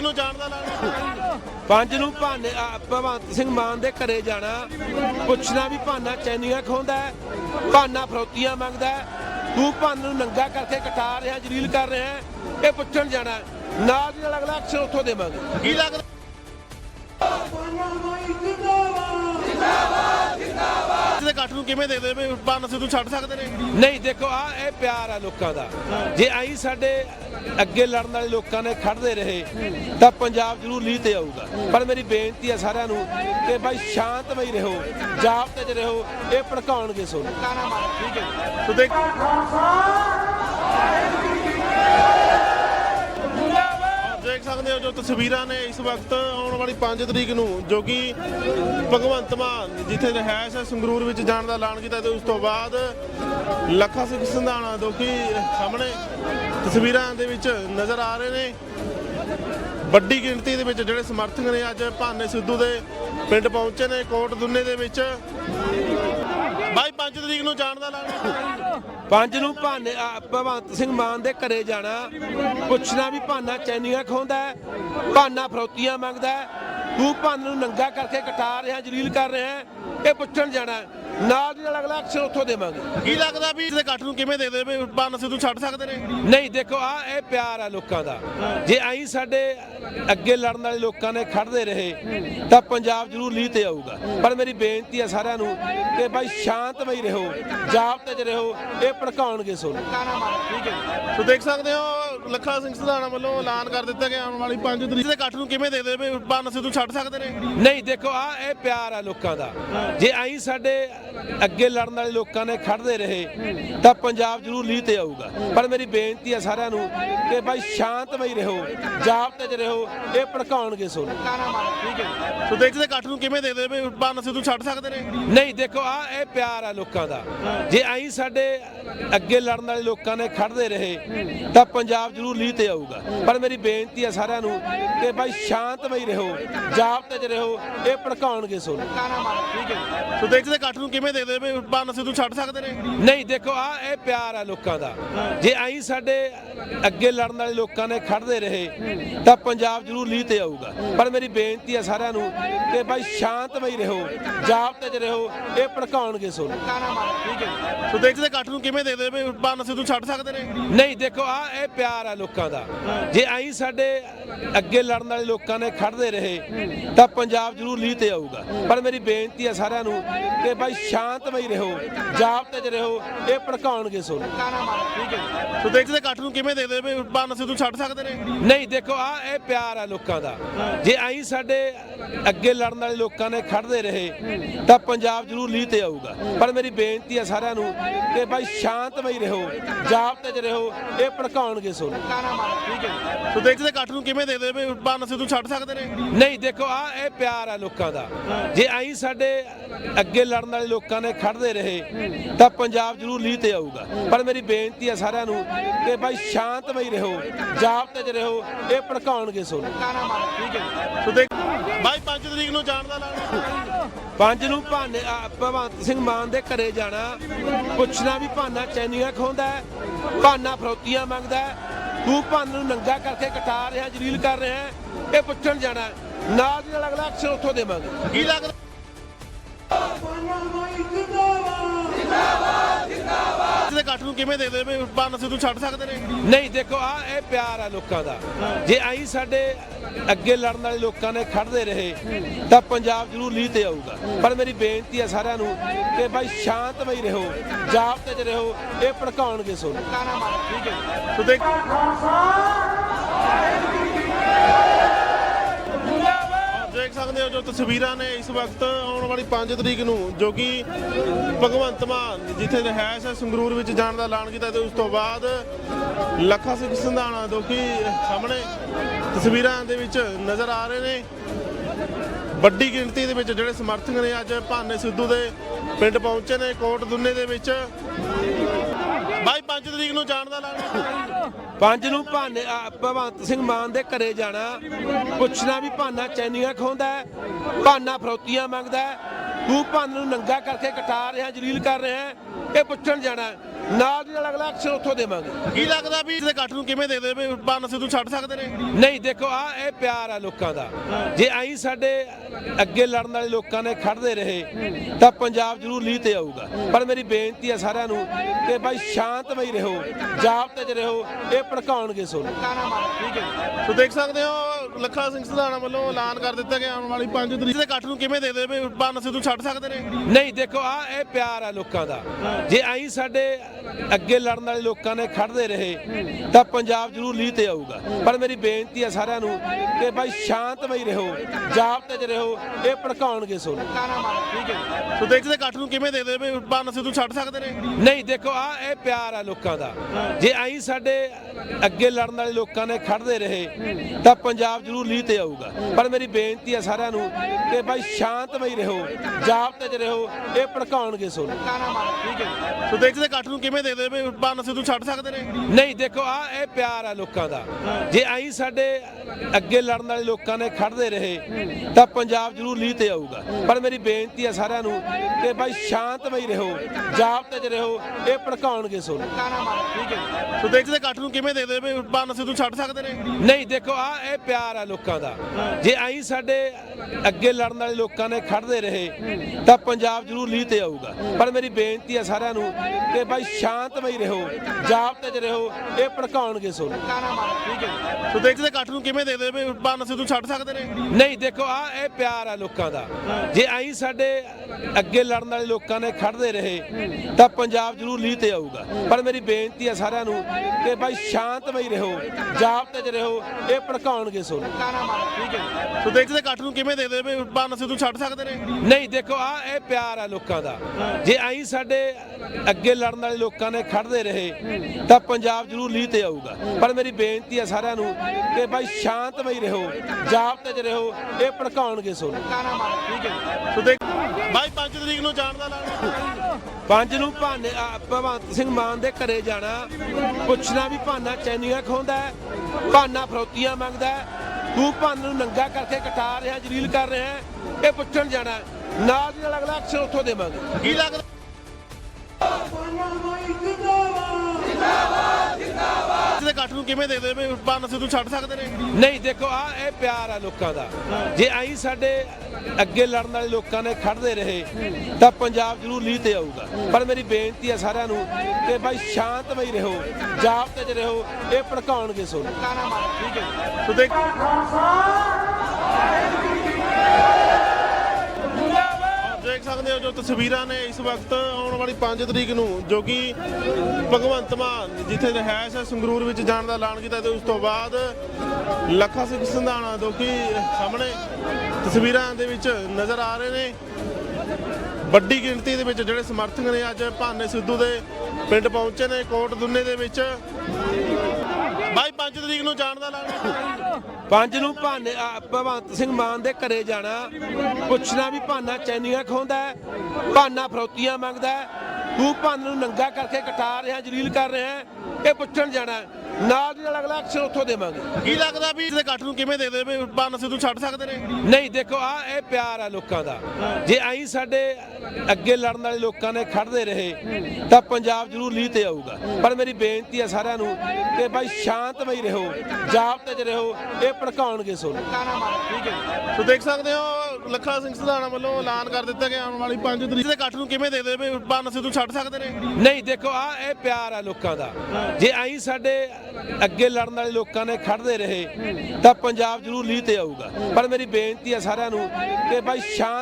ਤਰੀਕ ਨੂੰ ਜਾਣ ਦਾ ਐਲਾਨ ਪੰਜ ਨੂੰ ਭਾਨੇ ਭਗਵੰਤ ਸਿੰਘ ਮਾਨ ਦੇ ਘਰੇ ਜਾਣਾ। ਪੁੱਛਣਾ ਵੀ ਭਾਨਾ ਚੈਨੀਆਂ ਖੋਂਦਾ ਭਾਨਾ ਫਰੋਤੀਆਂ ਮੰਗਦਾ ਤੂੰ ਭਾਨ ਨੂੰ ਨੰਗਾ ਕਰਕੇ ਕਟਾ ਰਿਹਾ ਜਲੀਲ ਕਰ ਰਿਹਾ ਇਹ ਪੁੱਛਣ ਜਾਣਾ। ਨਾਲ ਦੀ ਨਾਲ ਅਗਲਾ ਅਕਸਰ ਉੱਥੋਂ ਦੇਵਾਂਗੇ। ਕੀ ਲੱਗਦਾ ਨੂੰ ਕਿਵੇਂ ਦੇਖਦੇ ਵੀ ਛੱਡ ਸਕਦੇ ਨੇ? ਨਹੀਂ ਦੇਖੋ ਆ ਇਹ ਪਿਆਰ ਆ ਲੋਕਾਂ ਦਾ। ਜੇ ਆਈ ਸਾਡੇ ਅੱਗੇ ਲੜਨ ਵਾਲੇ ਲੋਕਾਂ ਨੇ ਖੜਦੇ ਰਹੇ ਤਾਂ ਪੰਜਾਬ ਜ਼ਰੂਰ ਲੀਹ ਤੇ ਆਊਗਾ। ਪਰ ਮੇਰੀ ਬੇਨਤੀ ਆ ਸਾਰਿਆਂ ਨੂੰ ਕਿ ਭਾਈ ਸ਼ਾਂਤਮਈ ਰਹੋ ਜਾਬਤੇ 'ਚ ਰਹੋ ਇਹ ਭੜਕਾਉਣਗੇ ਸੋਨੂੰ। ਠੀਕ ਹੈ ਸੋ ਦੇਖ ਸਕਦੇ ਹੋ ਜੋ ਤਸਵੀਰਾਂ ਨੇ ਇਸ ਵਕਤ ਆਉਣ ਵਾਲੀ 5 ਤਰੀਕ ਨੂੰ, ਜੋ ਕਿ ਭਗਵੰਤ ਮਾਨ ਜਿੱਥੇ ਰਹਿائش ਹੈ ਸੰਗਰੂਰ ਵਿੱਚ ਜਾਣ ਦਾ ਐਲਾਨ ਕੀਤਾ ਤੇ ਉਸ ਤੋਂ ਬਾਅਦ ਲੱਖਾ ਸਿੰਘ ਸੰਧਾਣਾ ਜੋ ਕਿ ਸਾਹਮਣੇ ਤਸਵੀਰਾਂ ਦੇ ਵਿੱਚ ਨਜ਼ਰ ਆ ਰਹੇ ਨੇ। ਵੱਡੀ ਗਿਣਤੀ ਦੇ ਵਿੱਚ ਜਿਹੜੇ ਸਮਰਥਕ ਨੇ ਅੱਜ ਭਾਨੇ ਸਿੱਧੂ ਦੇ ਪਿੰਡ ਪਹੁੰਚੇ ਨੇ, ਕੋਟ ਦੁੰਨੇ ਦੇ ਵਿੱਚ। ਬਾਈ 5 ਤਰੀਕ ਨੂੰ ਜਾਣ ਦਾ ਐਲਾਨ ਪੰਜ ਨੂੰ ਭਾਨੇ ਆ, ਭਗਵੰਤ ਸਿੰਘ ਮਾਨ ਦੇ ਘਰੇ ਜਾਣਾ। ਪੁੱਛਣਾ ਵੀ ਭਾਨਾ ਚੈਨੀਆਂ ਖੋਂਦਾ ਹੈ ਭਾਨਾ ਫਰੋਤੀਆਂ ਮੰਗਦਾ ਹੈ। ਤੂੰ ਭਾਨ ਨੂੰ ਨੰਗਾ ਕਰਕੇ ਕਟਾ ਰਿਹਾ ਜਲੀਲ ਕਰ ਰਿਹਾ ਇਹ ਪੁੱਛਣ ਜਾਣਾ। ਨਾਲ ਦੀ ਨਾਲ ਅਗਲਾ ਅਕਸਰ ਉੱਥੋਂ ਦੇਵਾਂਗੇ। ਕੀ ਲੱਗਦਾ ਵੀ ਇਸ ਦੇ ਇਕੱਠ ਨੂੰ ਕਿਵੇਂ ਦੇਖਦੇ ਵੀ ਬੰਨ ਸਿੱਧੂ ਛੱਡ ਸਕਦੇ ਨੇ? ਨਹੀਂ ਦੇਖੋ ਆ ਇਹ ਪਿਆਰ ਆ ਲੋਕਾਂ ਦਾ। ਜੇ ਆਈ ਸਾਡੇ ਅੱਗੇ ਲੜਨ ਵਾਲੇ ਲੋਕਾਂ ਨੇ ਖੜਦੇ ਰਹੇ ਤਾਂ ਪੰਜਾਬ ਜ਼ਰੂਰ ਲੀਹ ਤੇ ਆਊਗਾ। ਪਰ ਮੇਰੀ ਬੇਨਤੀ ਆ ਸਾਰਿਆਂ ਨੂੰ ਕਿ ਭਾਈ ਸ਼ਾਂਤਮਈ ਰਹੋ ਜਾਬਤੇ 'ਚ ਰਹੋ ਇਹ ਭੜਕਾਉਣਗੇ ਸੋਨੂੰ। ਠੀਕ ਹੈ ਸੋ ਦੇਖ ਸਕਦੇ ਹੋ ਲੱਖਾ ਸਿੰਘ ਸਧਾਣਾ ਵੱਲੋਂ ਐਲਾਨ ਕਰ ਦਿੱਤਾ ਗਿਆ ਆਉਣ ਵਾਲੀ 5 ਤਰੀਕ। ਦੇ ਇਕੱਠ ਨੂੰ ਕਿਵੇਂ ਦੇਖਦੇ ਵੀ ਬੰਨ ਸਿੱਧੂ ਛੱਡ ਸਕਦੇ ਨੇ? ਨਹੀਂ ਦੇਖੋ ਆ ਇਹ ਪਿਆਰ ਆ ਲੋਕਾਂ ਦਾ। ਜੇ ਆਈ ਸਾਡੇ ਅੱਗੇ ਲੜਨ ਵਾਲੇ ਲੋਕਾਂ ਨੇ ਖੜਦੇ ਰਹੇ ਤਾਂ ਪੰਜਾਬ ਜ਼ਰੂਰ ਲੀਹ ਤੇ ਆਊਗਾ। ਪਰ ਮੇਰੀ ਬੇਨਤੀ ਆ ਸਾਰਿਆਂ ਨੂੰ ਕਿ ਭਾਈ ਸ਼ਾਂਤਮਈ ਰਹੋ ਜਾਬਤੇ 'ਚ ਰਹੋ ਇਹ ਭੜਕਾਉਣਗੇ ਸੋਨੂੰ। ਠੀਕ ਹੈ ਸੋ ਇਕੱਠ ਨੂੰ ਕਿਵੇਂ ਦੇਖਦੇ ਵੀ ਬੰਨ ਸਿੱਧੂ ਛੱਡ ਸਕਦੇ ਨੇ? ਨਹੀਂ ਦੇਖੋ ਆ ਇਹ ਪਿਆਰ ਆ ਲੋਕਾਂ ਦਾ। ਜੇ ਆਈ ਸਾਡੇ ਅੱਗੇ ਲੜਨ ਵਾਲੇ ਲੋਕਾਂ ਨੇ ਖੜਦੇ ਰਹੇ ਤਾਂ ਪੰਜਾਬ ਜ਼ਰੂਰ ਲੀਹ ਤੇ ਆਊਗਾ। ਪਰ ਮੇਰੀ ਬੇਨਤੀ ਆ ਸਾਰਿਆਂ ਨੂੰ ਕਿ ਭਾਈ ਸ਼ਾਂਤਮਈ ਰਹੋ ਜਾਬਤੇ 'ਚ ਰਹੋ ਇਹ ਭੜਕਾਉਣਗੇ ਠੀਕ ਹੈ ਸੋ ਦੇਖ ਸਕਦੇ ਇਕੱਠ ਨੂੰ ਕਿਵੇਂ ਦੇਖਦੇ ਵੀ ਬੰਨ ਸਿੱਧੂ ਛੱਡ ਸਕਦੇ ਨੇ? ਨਹੀਂ ਦੇਖੋ ਆ ਇਹ ਪਿਆਰ ਆ ਲੋਕਾਂ ਦਾ। ਜੇ ਆਈ ਸਾਡੇ ਅੱਗੇ ਲੜਨ ਵਾਲੇ ਲੋਕਾਂ ਨੇ ਖੜਦੇ ਰਹੇ ਤਾਂ ਪੰਜਾਬ ਜ਼ਰੂਰ ਲੀਹ ਤੇ ਆਊਗਾ। ਪਰ ਮੇਰੀ ਬੇਨਤੀ ਆ ਸਾਰਿਆਂ ਨੂੰ ਕਿ ਭਾਈ ਸ਼ਾਂਤਮਈ ਰਹੋ ਜਾਬਤੇ 'ਚ ਰਹੋ ਇਹ ਭੜਕਾਉਣਗੇ ਸੋਨੂੰ। ਠੀਕ ਹੈ ਸੋ ਦੇਖ ਸਕਦੇ ਇਕੱਠ ਨੂੰ ਕਿਵੇਂ ਦੇਖਦੇ ਵੀ ਬੰਨ ਸਿੱਧੂ ਛੱਡ ਸਕਦੇ ਨੇ? ਨਹੀਂ ਦੇਖੋ ਆ ਇਹ ਪਿਆਰ ਆ ਲੋਕਾਂ ਦਾ। ਜੇ ਆਈ ਸਾਡੇ ਅੱਗੇ ਲੜਨ ਵਾਲੇ ਲੋਕਾਂ ਨੇ ਖੜਦੇ ਰਹੇ ਤਾਂ ਪੰਜਾਬ ਜ਼ਰੂਰ ਲੀਹ ਤੇ ਆਊਗਾ। ਪਰ ਮੇਰੀ ਬੇਨਤੀ ਆ ਸਾਰਿਆਂ ਨੂੰ ਕਿ ਭਾਈ ਸ਼ਾਂਤਮਈ ਰਹੋ ਜਾਬਤੇ 'ਚ ਰਹੋ ਇਹ ਭੜਕਾਉਣਗੇ ਸੋਨੂੰ। ਠੀਕ ਹੈ ਸੋ ਦੇਖ ਸਕਦੇ ਇਕੱਠ ਨੂੰ ਕਿਵੇਂ ਦੇਖਦੇ ਵੀ ਬੰਨ ਸਿੱਧੂ ਛੱਡ ਸਕਦੇ ਨੇ। ਨਹੀਂ ਦੇਖੋ ਆ ਇਹ ਪਿਆਰ ਆ ਲੋਕਾਂ ਦਾ। ਜੇ ਆਈ ਸਾਡੇ ਅੱਗੇ ਲੜਨ ਵਾਲੇ ਲੋਕਾਂ ਨੇ ਖੜਦੇ ਰਹੇ ਤਾਂ ਪੰਜਾਬ ਜ਼ਰੂਰ ਲੀਹ ਤੇ ਆਊਗਾ। ਪਰ ਮੇਰੀ ਬੇਨਤੀ ਆ ਸਾਰਿਆਂ ਨੂੰ ਕਿ ਭਾਈ ਸ਼ਾਂਤਮਈ ਰਹੋ ਜਾਬਤੇ 'ਚ ਰਹੋ ਇਹ ਭੜਕਾਉਣਗੇ ਹੈ ਸੋ ਦੇਖ ਸਕਦੇ ਇਕੱਠ ਨੂੰ ਕਿਵੇਂ ਦੇਖਦੇ ਵੀ ਬੰਨ ਸਿੱਧੂ ਛੱਡ ਸਕਦੇ ਨੇ। ਨਹੀਂ ਦੇਖੋ ਆ ਇਹ ਪਿਆਰ ਆ ਲੋਕਾਂ ਦਾ। ਜੇ ਆਈ ਸਾਡੇ ਅੱਗੇ ਲੜਨ ਵਾਲੇ ਲੋਕਾਂ ਨੇ ਖੜਦੇ ਰਹੇ ਤਾਂ ਪੰਜਾਬ ਜ਼ਰੂਰ ਲੀਹ ਤੇ ਆਊਗਾ। ਪਰ ਮੇਰੀ ਬੇਨਤੀ ਆ ਸਾਰਿਆਂ ਨੂੰ ਕਿ ਭਾਈ ਸ਼ਾਂਤਮਈ ਰਹੋ ਜਾਬਤੇ 'ਚ ਰਹੋ ਇਹ ਭੜਕਾਉਣਗੇ ਸੋਨੂੰ। ਠੀਕ ਹੈ ਸੋ ਦੇਖ ਬਾਈ 5 ਤਰੀਕ ਨੂੰ ਜਾਣ ਦਾ ਐਲਾਨ ਪੰਜ ਨੂੰ ਭਾਨੇ ਭਗਵੰਤ ਸਿੰਘ ਮਾਨ ਦੇ ਘਰੇ ਜਾਣਾ। ਪੁੱਛਣਾ ਵੀ ਭਾਨਾ ਚੈਨੀਆਂ ਖੋਂਦਾ ਭਾਨਾ ਫਰੋਤੀਆਂ ਮੰਗਦਾ ਤੂੰ ਭਾਨ ਨੂੰ ਨੰਗਾ ਕਰਕੇ ਕਟਾ ਰਿਹਾ ਜਲੀਲ ਕਰ ਰਿਹਾ ਹੈ, ਇਹ ਪੁੱਛਣ ਜਾਣਾ ਹੈ। ਨਾਲ ਦੀ ਨਾਲ ਅਗਲਾ ਅਕਸਰ ਉੱਥੋਂ ਦੇਵਾਂਗੇ। ਕੀ ਲੱਗਦਾ? ਜਿੰਦਾਬਾਦ ਜਿੰਦਾਬਾਦ। ਇਕੱਠ ਨੂੰ ਕਿਵੇਂ ਦੇਖਦੇ ਵੀ ਬੰਨ ਸਿੱਧੂ ਛੱਡ ਸਕਦੇ ਨੇ? ਨਹੀਂ ਦੇਖੋ ਆ ਇਹ ਪਿਆਰ ਆ ਲੋਕਾਂ ਦਾ। ਜੇ ਆਈ ਸਾਡੇ ਅੱਗੇ ਲੜਨ ਵਾਲੇ ਲੋਕਾਂ ਨੇ ਖੜਦੇ ਰਹੇ ਤਾਂ ਪੰਜਾਬ ਜ਼ਰੂਰ ਲੀਹ ਤੇ ਆਊਗਾ। ਪਰ ਮੇਰੀ ਬੇਨਤੀ ਆ ਸਾਰਿਆਂ ਨੂੰ ਕਿ ਭਾਈ ਸ਼ਾਂਤਮਈ ਰਹੋ ਜਾਬਤੇ 'ਚ ਰਹੋ ਇਹ ਭੜਕਾਉਣਗੇ ਸੋਨੂੰ। ਠੀਕ ਹੈ ਸੋ ਦੇਖ ਦੇਖ ਸਕਦੇ ਹੋ ਜੋ ਤਸਵੀਰਾਂ ਨੇ ਇਸ ਵਕਤ ਆਉਣ ਵਾਲੀ 5 ਤਰੀਕ ਨੂੰ, ਜੋ ਕਿ ਭਗਵੰਤ ਮਾਨ ਜਿੱਥੇ ਰਿਹਾਇਸ਼ ਹੈ ਸੰਗਰੂਰ ਵਿੱਚ ਜਾਣ ਦਾ ਐਲਾਨ ਕੀਤਾ ਤੇ ਉਸ ਤੋਂ ਬਾਅਦ ਲੱਖਾ ਸਿੰਘ ਸੰਧਾਣਾ ਜੋ ਕਿ ਸਾਹਮਣੇ ਤਸਵੀਰਾਂ ਦੇ ਵਿੱਚ ਨਜ਼ਰ ਆ ਰਹੇ ਨੇ। ਵੱਡੀ ਗਿਣਤੀ ਦੇ ਵਿੱਚ ਜਿਹੜੇ ਸਮਰਥਕ ਨੇ ਅੱਜ ਭਾਨੇ ਸਿੱਧੂ ਦੇ ਪਿੰਡ ਪਹੁੰਚੇ ਨੇ, ਕੋਟ ਦੁੰਨੇ ਦੇ ਵਿੱਚ। 5 ਤਰੀਕ ਨੂੰ ਜਾਣ ਦਾ ਐਲਾਨ ਪੰਜ ਨੂੰ ਭਾਨੇ ਆ, ਭਗਵੰਤ ਸਿੰਘ ਮਾਨ ਦੇ ਘਰੇ ਜਾਣਾ। ਪੁੱਛਣਾ ਵੀ ਭਾਨਾ ਚੈਨੀਆਂ ਖੋਂਦਾ ਹੈ ਭਾਨਾ ਫਰੋਤੀਆਂ ਮੰਗਦਾ ਹੈ। ਤੂੰ ਭਾਨ ਨੂੰ ਨੰਗਾ ਕਰਕੇ ਕਟਾ ਰਿਹਾ ਜਲੀਲ ਕਰ ਰਿਹਾ ਹੈ, ਇਹ ਪੁੱਛਣ ਜਾਣਾ ਹੈ। ਨਾਲ ਦੀ ਨਾਲ ਅਗਲਾ ਐਕਸ਼ਨ ਉੱਥੋਂ ਦੇਵਾਂਗੇ। ਕੀ ਲੱਗਦਾ ਵੀ ਇਸ ਦੇ ਇਕੱਠ ਨੂੰ ਕਿਵੇਂ ਦੇ ਦੇਵੇ ਪੰਨ ਸਿੱਧੂ ਛੱਡ ਸਕਦੇ ਨੇ? ਨਹੀਂ ਦੇਖੋ ਆ ਇਹ ਪਿਆਰ ਆ ਲੋਕਾਂ ਦਾ। ਜੇ ਆਈ ਸਾਡੇ ਅੱਗੇ ਲੜਨ ਵਾਲੇ ਲੋਕਾਂ ਨੇ ਖੜਦੇ ਰਹੇ ਤਾਂ ਪੰਜਾਬ ਜ਼ਰੂਰ ਲੀਹ ਤੇ ਆਊਗਾ। ਪਰ ਮੇਰੀ ਬੇਨਤੀ ਹੈ ਸਾਰਿਆਂ ਨੂੰ ਕਿ ਭਾਈ ਸ਼ਾਂਤਮਈ ਰਹੋ ਜਾਬਤੇ 'ਚ ਰਹੋ ਇਹ ਭੜਕਾਉਣਗੇ ਸੋਨੂੰ। ਠੀਕ ਹੈ ਸੋ ਦੇਖ ਸਕਦੇ ਹੋ ਲੱਖਾ ਸਿੰਘ ਸਿਧਾਣਾ ਵੱਲੋਂ ਐਲਾਨ ਕਰ ਦਿੱਤਾ ਗਿਆ ਆਉਣ ਵਾਲੀ 5 ਤਰੀਕ ਦੇ ਇਕੱਠ ਨੂੰ ਕਿਵੇਂ ਦੇ ਦੇਵੇ ਪੰਨ ਸਿੱਧੂ ਛੱਡ ਸਕਦੇ ਨੇ? ਨਹੀਂ ਦੇਖੋ ਆ ਇਹ ਪਿਆਰ ਆ ਲੋਕਾਂ ਦਾ। ਜੇ ਆਈ ਸਾਡੇ ਅੱਗੇ ਲੜਨ ਵਾਲੇ ਲੋਕਾਂ ਨੇ ਖੜਦੇ ਰਹੇ ਤਾਂ ਪੰਜਾਬ ਜ਼ਰੂਰ ਲੀਹ ਤੇ ਆਊਗਾ। ਪਰ ਮੇਰੀ ਬੇਨਤੀ ਹੈ ਸਾਰਿਆਂ ਨੂੰ ਕਿ ਭਾਈ ਸ਼ਾਂਤਮਈ ਰਹੋ ਜਾਬਤੇ 'ਚ ਰਹੋ ਇਹ ਭੜਕਾਉਣਗੇ ਸੋਨੂੰ। ਠੀਕ ਹੈ ਸੋ ਇਕੱਠ ਨੂੰ ਕਿਵੇਂ ਦੇ ਦੇਵੇ ਪੰਨ ਸਿੱਧੂ ਛੱਡ ਸਕਦੇ ਨੇ? ਨਹੀਂ ਦੇਖੋ ਆ ਇਹ ਪਿਆਰ ਆ ਲੋਕਾਂ ਦਾ। ਜੇ ਆਈ ਸਾਡੇ ਅੱਗੇ ਲੜਨ ਵਾਲੇ ਲੋਕਾਂ ਨੇ ਖੜਦੇ ਰਹੇ ਤਾਂ ਪੰਜਾਬ ਜ਼ਰੂਰ ਲੀਹ ਤੇ ਆਊਗਾ। ਪਰ ਮੇਰੀ ਬੇਨਤੀ ਹੈ ਸਾਰਿਆਂ ਨੂੰ ਕਿ ਭਾਈ ਸ਼ਾਂਤਮਈ ਰਹੋ ਜਾਬਤੇ 'ਚ ਰਹੋ ਇਹ ਭੜਕਾਉਣਗੇ ਸੋਨੂੰ। ਠੀਕ ਹੈ ਸੋ ਦੇਖ ਸਕਦੇ ਇਕੱਠ ਨੂੰ ਕਿਵੇਂ ਦੇ ਦੇਵੇ ਪੰਨ ਸਿੱਧੂ ਛੱਡ ਸਕਦੇ ਨੇ? ਨਹੀਂ ਦੇਖੋ ਆ ਇਹ ਪਿਆਰ ਆ ਲੋਕਾਂ ਦਾ। ਜੇ ਆਈ ਸਾਡੇ ਅੱਗੇ ਲੜਨ ਵਾਲੇ ਲੋਕਾਂ ਨੇ ਖੜਦੇ ਰਹੇ ਤਾਂ ਪੰਜਾਬ ਜ਼ਰੂਰ ਲੀਹ ਤੇ ਆਊਗਾ। ਪਰ ਮੇਰੀ ਬੇਨਤੀ ਹੈ ਸਾਰਿਆਂ ਨੂੰ ਕਿ ਭਾਈ ਸ਼ਾਂਤਮਈ ਰਹੋ ਜਾਬਤੇ 'ਚ ਰਹੋ ਇਹ ਭੜਕਾਉਣਗੇ ਸੋਨੂੰ। ਠੀਕ ਹੈ ਸੋ ਦੇਖ ਸਕਦੇ ਇਕੱਠ ਨੂੰ ਕਿਵੇਂ ਦੇ ਦੇਵੇ ਪੰਨ ਸਿੱਧੂ ਛੱਡ ਸਕਦੇ ਨੇ? ਨਹੀਂ ਦੇਖੋ ਆ ਇਹ ਪਿਆਰ ਆ ਲੋਕਾਂ ਦਾ। ਜੇ ਆਈ ਸਾਡੇ ਅੱਗੇ ਲੜਨ ਵਾਲੇ ਲੋਕਾਂ ਨੇ ਖੜਦੇ ਰਹੇ ਤਾਂ ਪੰਜਾਬ ਜ਼ਰੂਰ ਲੀਹ ਤੇ ਆਊਗਾ। ਪਰ ਮੇਰੀ ਬੇਨਤੀ ਹੈ ਸਾਰਿਆਂ ਨੂੰ ਕਿ ਭਾਈ ਸ਼ਾਂਤਮਈ ਰਹੋ ਜਾਬਤੇ 'ਚ ਰਹੋ ਇਹ ਭੜਕਾਉਣਗੇ ਸੋਨੂੰ। ਠੀਕ ਹੈ ਸੋ ਦੇਖ ਸਕਦੇ ਇਕੱਠ ਨੂੰ ਕਿਵੇਂ ਦੇ ਦੇਵੇ ਪੰਨ ਸਿੱਧੂ ਛੱਡ ਸਕਦੇ ਨੇ? ਨਹੀਂ ਦੇਖੋ ਆ ਇਹ ਪਿਆਰ ਆ ਲੋਕਾਂ ਦਾ। ਜੇ ਆਈ ਸਾਡੇ ਅੱਗੇ ਲੜਨ ਵਾਲੇ ਲੋਕਾਂ ਨੇ ਖੜਦੇ ਰਹੇ ਤਾਂ ਪੰਜਾਬ ਜ਼ਰੂਰ ਲੀਹ ਤੇ ਆਊਗਾ। ਪਰ ਮੇਰੀ ਬੇਨਤੀ ਹੈ ਸਾਰਿਆਂ ਨੂੰ ਕਿ ਭਾਈ ਸ਼ਾਂਤਮਈ ਰਹੋ ਜਾਬਤੇ 'ਚ ਰਹੋ ਇਹ ਭੜਕਾਉਣਗੇ ਸੋਨੂੰ। ਠੀਕ ਹੈ ਸੋ ਦੇਖ ਸਕਦੇ ਇਕੱਠ ਨੂੰ ਕਿਵੇਂ ਦੇ ਦੇਵੇ ਪੰਨ ਸਿੱਧੂ ਛੱਡ ਸਕਦੇ ਨੇ। ਨਹੀਂ ਦੇਖੋ ਆ ਇਹ ਪਿਆਰ ਆ ਲੋਕਾਂ ਦਾ। ਜੇ ਆਈ ਸਾਡੇ ਅੱਗੇ ਲੜਨ ਵਾਲੇ ਲੋਕਾਂ ਨੇ ਖੜਦੇ ਰਹੇ ਤਾਂ ਪੰਜਾਬ ਜ਼ਰੂਰ ਲੀਹ ਤੇ ਆਊਗਾ। ਪਰ ਮੇਰੀ ਬੇਨਤੀ ਹੈ ਸਾਰਿਆਂ ਨੂੰ ਕਿ ਭਾਈ ਸ਼ਾਂਤਮਈ ਰਹੋ ਜਾਬਤੇ 'ਚ ਰਹੋ ਇਹ ਭੜਕਾਉਣਗੇ ਸੋਨੂੰ। ਠੀਕ ਹੈ ਸੋ ਦੇਖ ਬਾਈ 5 ਤਰੀਕ ਨੂੰ ਜਾਣ ਦਾ ਐਲਾਨ ਪੰਜ ਨੂੰ ਭਾਨੇ ਆ, ਭਗਵੰਤ ਸਿੰਘ ਮਾਨ ਦੇ ਘਰੇ ਜਾਣਾ। ਪੁੱਛਣਾ ਵੀ ਭਾਨਾ ਚੈਨੀਆਂ ਖੋਂਦਾ ਭਾਨਾ ਫਰੋਤੀਆਂ ਮੰਗਦਾ ਹੈ ਤੂੰ ਭਾਨ ਨੂੰ ਨੰਗਾ ਕਰਕੇ ਕਟਾ ਰਿਹਾ ਜਲੀਲ ਕਰ ਰਿਹਾ, ਇਹ ਪੁੱਛਣ ਜਾਣਾ ਨਾਲ ਦੀ ਨਾਲ ਅਗਲਾ ਐਕਸ਼ਨ ਉੱਥੋਂ ਦੇਵਾਂਗੇ। ਕੀ ਲੱਗਦਾ? ਇਕੱਠ ਨੂੰ ਕਿਵੇਂ ਦੇ ਦੇਵੇ ਪੰਨ ਸਿੱਧੂ ਛੱਡ ਸਕਦੇ ਨੇ? ਨਹੀਂ ਦੇਖੋ ਆ ਇਹ ਪਿਆਰ ਆ ਲੋਕਾਂ ਦਾ। ਜੇ ਆਈ ਸਾਡੇ ਅੱਗੇ ਲੜਨ ਵਾਲੇ ਲੋਕਾਂ ਨੇ ਖੜਦੇ ਰਹੇ ਤਾਂ ਪੰਜਾਬ ਜ਼ਰੂਰ ਲੀਹ ਤੇ ਆਊਗਾ। ਪਰ ਮੇਰੀ ਬੇਨਤੀ ਹੈ ਸਾਰਿਆਂ ਨੂੰ ਕਿ ਭਾਈ ਸ਼ਾਂਤਮਈ ਰਹੋ ਜਾਬਤੇ 'ਚ ਰਹੋ ਇਹ ਭੜਕਾਉਣਗੇ ਸੋਨੂੰ। ਠੀਕ ਹੈ ਸੋ ਦੇਖ ਦੇਖ ਸਕਦੇ ਹੋ ਜੋ ਤਸਵੀਰਾਂ ਨੇ ਇਸ ਵਕਤ ਆਉਣ ਵਾਲੀ 5 ਤਰੀਕ ਨੂੰ, ਜੋ ਕਿ ਭਗਵੰਤ ਮਾਨ ਜਿੱਥੇ ਰਹਿਸ਼ ਹੈ ਸੰਗਰੂਰ ਵਿੱਚ ਜਾਣ ਦਾ ਐਲਾਨ ਕੀਤਾ ਤੇ ਉਸ ਤੋਂ ਬਾਅਦ ਲੱਖਾ ਸਿੰਘ ਸੰਧਾਣਾ ਜੋ ਕਿ ਸਾਹਮਣੇ ਤਸਵੀਰਾਂ ਦੇ ਵਿੱਚ ਨਜ਼ਰ ਆ ਰਹੇ ਨੇ। ਵੱਡੀ ਗਿਣਤੀ ਦੇ ਵਿੱਚ ਜਿਹੜੇ ਸਮਰਥਕ ਨੇ ਅੱਜ ਭਾਨੇ ਸਿੱਧੂ ਦੇ ਪਿੰਡ ਪਹੁੰਚੇ ਨੇ ਕੋਟ ਦੁੰਨੇ ਦੇ ਵਿੱਚ। 5 ਤਰੀਕ ਨੂੰ ਜਾਣ ਦਾ ਐਲਾਨ ਕੀਤਾ। ਪੰਜ ਨੂੰ ਭਾਨੇ ਆ, ਭਗਵੰਤ ਸਿੰਘ ਮਾਨ ਦੇ ਘਰੇ ਜਾਣਾ। ਪੁੱਛਣਾ ਵੀ ਭਾਨਾ ਚੈਨੀਆਂ ਖੋਂਦਾ ਹੈ ਭਾਨਾ ਫਰੋਤੀਆਂ ਮੰਗਦਾ ਹੈ। ਤੂੰ ਭਾਨ ਨੂੰ ਨੰਗਾ ਕਰਕੇ ਕਟਾ ਰਿਹਾ ਜਲੀਲ ਕਰ ਰਿਹਾ ਹੈ, ਇਹ ਪੁੱਛਣ ਜਾਣਾ। ਨਾਲ ਦੀ ਨਾਲ ਅਗਲਾ ਐਕਸ਼ਨ ਉੱਥੋਂ ਦੇਵਾਂਗੇ। ਕੀ ਲੱਗਦਾ ਵੀ ਇਸ ਦੇ ਇਕੱਠ ਨੂੰ ਕਿਵੇਂ ਦੇ ਦੇਵੇ? ਪੰਨ ਸਿੱਧੂ ਛੱਡ ਸਕਦੇ ਨੇ? ਨਹੀਂ ਦੇਖੋ ਆ ਇਹ ਪਿਆਰ ਆ ਲੋਕਾਂ ਦਾ। ਜੇ ਆਈ ਸਾਡੇ ਅੱਗੇ ਲੜਨ ਵਾਲੇ ਲੋਕਾਂ ਨੇ ਖੜਦੇ ਰਹੇ ਤਾਂ ਪੰਜਾਬ ਜ਼ਰੂਰ ਲੀਹ ਤੇ ਆਊਗਾ। ਪਰ ਮੇਰੀ ਬੇਨਤੀ ਹੈ ਸਾਰਿਆਂ ਨੂੰ ਕਿ ਭਾਈ ਸ਼ਾਂਤਮਈ ਰਹੋ ਜਾਬਤੇ 'ਚ ਰਹੋ ਇਹ ਭੜਕਾਉਣਗੇ ਸੋਨੂੰ। ਠੀਕ ਹੈ ਸੋ ਦੇਖ ਸਕਦੇ ਹੋ ਲੱਖਾ ਸਿੰਘ ਸਿਧਾਣਾ ਵੱਲੋਂ ਐਲਾਨ ਕਰ ਦਿੱਤਾ ਗਿਆ ਆਉਣ ਵਾਲੀ 5 ਤਰੀਕ। ਦੇ ਇਕੱਠ ਨੂੰ ਕਿਵੇਂ ਦੇ ਦੇਵੇ ਪੰਨ ਸਿੱਧੂ ਛੱਡ ਸਕਦੇ ਨੇ? ਨਹੀਂ, ਦੇਖੋ ਆ ਇਹ ਪਿਆਰ ਆ ਲੋਕਾਂ ਦਾ। ਜੇ ਆਈ ਸਾਡੇ ਅੱਗੇ ਲੜਨ ਵਾਲੇ ਲੋਕਾਂ ਨੇ ਖੜਦੇ ਰਹੇ, ਤਾਂ ਪੰਜਾਬ ਜ਼ਰੂਰ ਲੀਹ ਤੇ ਆਊਗਾ। ਪਰ ਮੇਰੀ ਬੇਨਤੀ ਆ ਸਾਰਿਆਂ ਨੂੰ ਕਿ ਭਾਈ ਸ਼ਾਂਤ